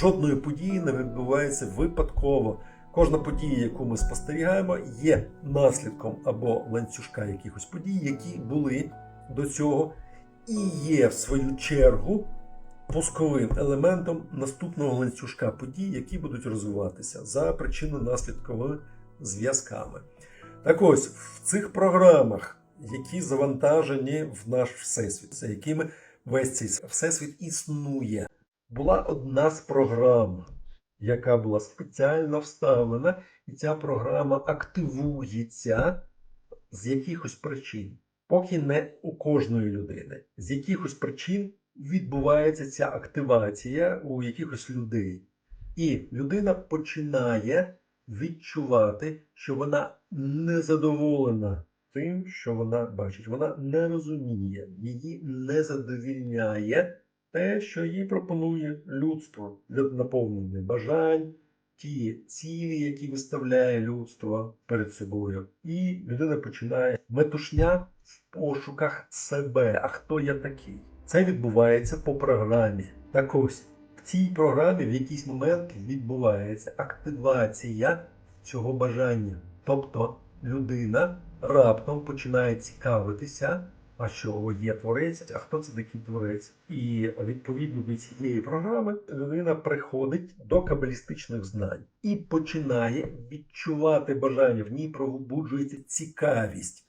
Жодної події не відбувається випадково. Кожна подія, яку ми спостерігаємо, є наслідком або ланцюжка якихось подій, які були до цього, і є в свою чергу пусковим елементом наступного ланцюжка подій, які будуть розвиватися за причинно-наслідковими зв'язками. Так ось в цих програмах, які завантажені в наш всесвіт, за якими весь цей всесвіт існує, була одна з програм, яка була спеціально вставлена, і ця програма активується з якихось причин. Поки не у кожної людини. З якихось причин відбувається ця активація у якихось людей. І людина починає відчувати, що вона незадоволена тим, що вона бачить. Вона не розуміє, її не задовільняє те, що їй пропонує людство для наповнення бажань, ті цілі, які виставляє людство перед собою. І людина починає метушня в пошуках себе. А хто я такий? Це відбувається по програмі. Так ось в цій програмі в якийсь момент відбувається активація цього бажання. Тобто людина раптом починає цікавитися, а що є творець, а хто це такий творець. І відповідно до цієї програми людина приходить до кабалістичних знань і починає відчувати бажання. В ній пробуджується цікавість.